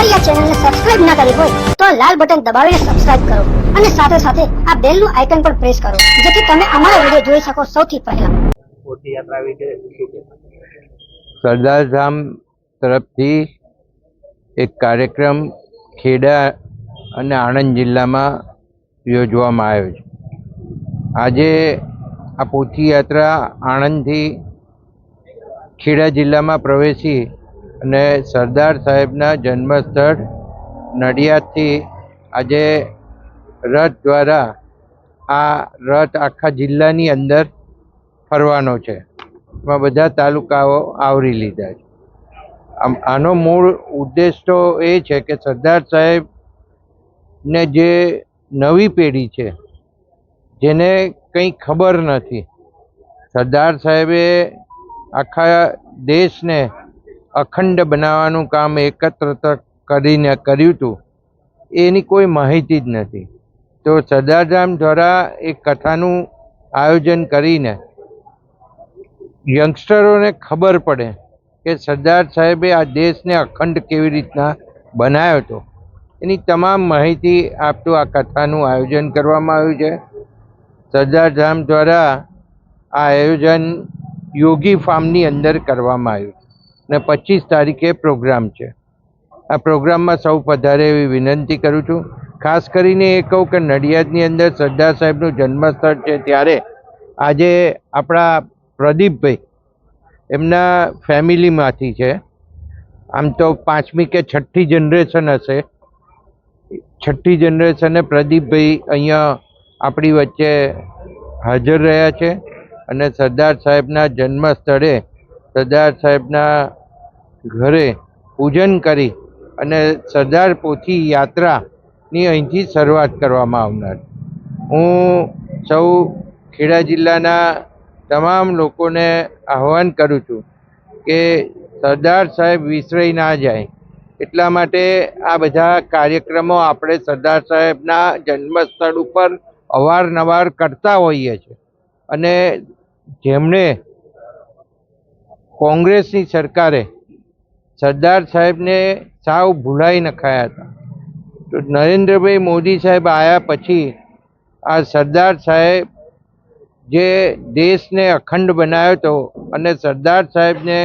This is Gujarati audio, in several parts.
અમારી આ ચેનલને સબસ્ક્રાઇબ ના કરી હોય તો આ લાલ બટન દબાવીને સબસ્ક્રાઇબ કરો અને સાથે સાથે આ બેલનું આઇકન પણ પ્રેસ કરો જેથી તમે અમારા વીડિયો જોઈ શકો સૌથી પહેલા. સરદારધામ તરફથી એક કાર્યક્રમ ખેડા અને આણંદ જિલ્લામાં યોજવામાં આવ્યો છે. આજે આ પોથીયાત્રા આણંદથી ખેડા જિલ્લામાં પ્રવેશી અને સરદાર સાહેબના જન્મસ્થળ નડિયાદથી આજે રથ દ્વારા આ રથ આખા જિલ્લાની અંદર ફરવાનો છે. એમાં બધા તાલુકાઓ આવરી લીધા છે. આમ, આનો મૂળ ઉદ્દેશ તો એ છે કે સરદાર સાહેબને જે નવી પેઢી છે, જેને કંઈ ખબર નથી, સરદાર સાહેબે આખા દેશને અખંડ બનાવવાનું કામ એકત્ર કરીને કર્યું હતું એની કોઈ માહિતી જ નથી. તો સરદારધામ દ્વારા એક કથાનું આયોજન કરીને યંગસ્ટરોને ખબર પડે કે સરદાર સાહેબે આ દેશને અખંડ કેવી રીતના બનાવ્યો હતો. એની તમામ માહિતી આપતું આ કથાનું આયોજન કરવામાં આવ્યું છે. સરદારધામ દ્વારા આ આયોજન યોગી ફાર્મની અંદર કરવામાં આવ્યું અને પચીસ તારીખે પ્રોગ્રામ છે. આ પ્રોગ્રામમાં સૌ પધારે એવી વિનંતી કરું છું. ખાસ કરીને એ કહું કે નડિયાદની અંદર સરદાર સાહેબનું જન્મસ્થળ છે ત્યારે આજે આપણા પ્રદીપભાઈ એમના ફેમિલીમાંથી છે. આમ તો પાંચમી કે છઠ્ઠી જનરેશન હશે. છઠ્ઠી જનરેશને પ્રદીપભાઈ અહીંયા આપણી વચ્ચે હાજર રહ્યા છે અને સરદાર સાહેબના જન્મ સ્થળે સરદાર સાહેબના ઘરે પૂજન કરી અને સરદાર પોથી યાત્રાની અહીંથી શરૂઆત કરવામાં આવનાર. હું સૌ ખેડા જિલ્લાના તમામ લોકોને આહ્વાન કરું છું કે સરદાર સાહેબ વિસરાઈ ના જાય. એટલા માટે આ બધા કાર્યક્રમો આપણે સરદાર સાહેબના જન્મસ્થળ ઉપર અવારનવાર કરતા હોઈએ છીએ. અને જેમણે કોંગ્રેસની સરકારે સરદાર સાહેબને સાવ ભૂલાઈ નખાયા હતા. તો નરેન્દ્રભાઈ મોદી સાહેબ આવ્યા પછી આ સરદાર સાહેબ જે દેશને અખંડ બનાવ્યો હતો અને સરદાર સાહેબને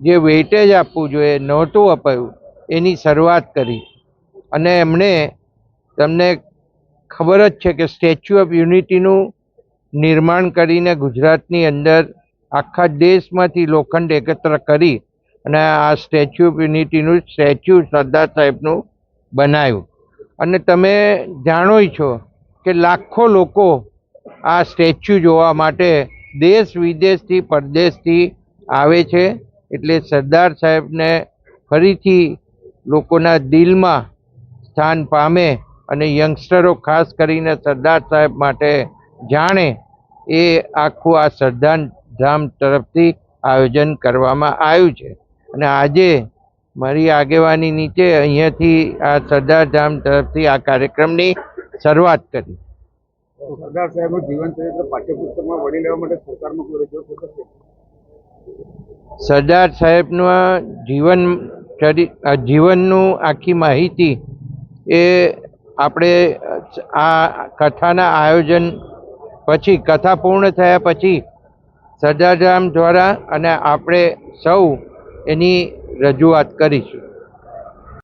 જે વેટેજ આપવું જોઈએ, નહોતું અપાયું, એની શરૂઆત કરી. અને એમણે તમને ખબર જ છે કે સ્ટેચ્યુ ઓફ યુનિટીનું નિર્માણ કરીને ગુજરાતની અંદર આખા દેશમાંથી લોખંડ એકત્ર કરી અને આ સ્ટેચ્યુ ઓફ યુનિટીનું સ્ટેચ્યુ સરદાર સાહેબનું બનાવ્યું. અને તમે જાણો છો કે લાખો લોકો આ સ્ટેચ્યુ જોવા માટે દેશ વિદેશથી, પરદેશથી આવે છે. એટલે સરદાર સાહેબને ફરીથી લોકોના દિલમાં સ્થાન પામે અને યંગસ્ટરો ખાસ કરીને સરદાર સાહેબ માટે જાણે એ આખું આ સરદાર ધામ તરફથી આયોજન કરવામાં આવ્યું છે. અને આજે મારી આગેવાની નીચે અહીંયાથી આ સરદાર ધામ તરફથી આ કાર્યક્રમની શરૂઆત કરી. સરદાર સાહેબનું જીવન ચરિત્ર પાઠ્યપુસ્તકમાં વળી લેવા માટે સરકારમાં કોઈ રજૂઆત સરદાર સાહેબનું જીવન જીવનનું આખી માહિતી એ આપણે આ કથાના આયોજન પછી કથા પૂર્ણ થયા પછી સરદારધામ દ્વારા અને આપણે સૌ એની રજૂઆત કરીશું.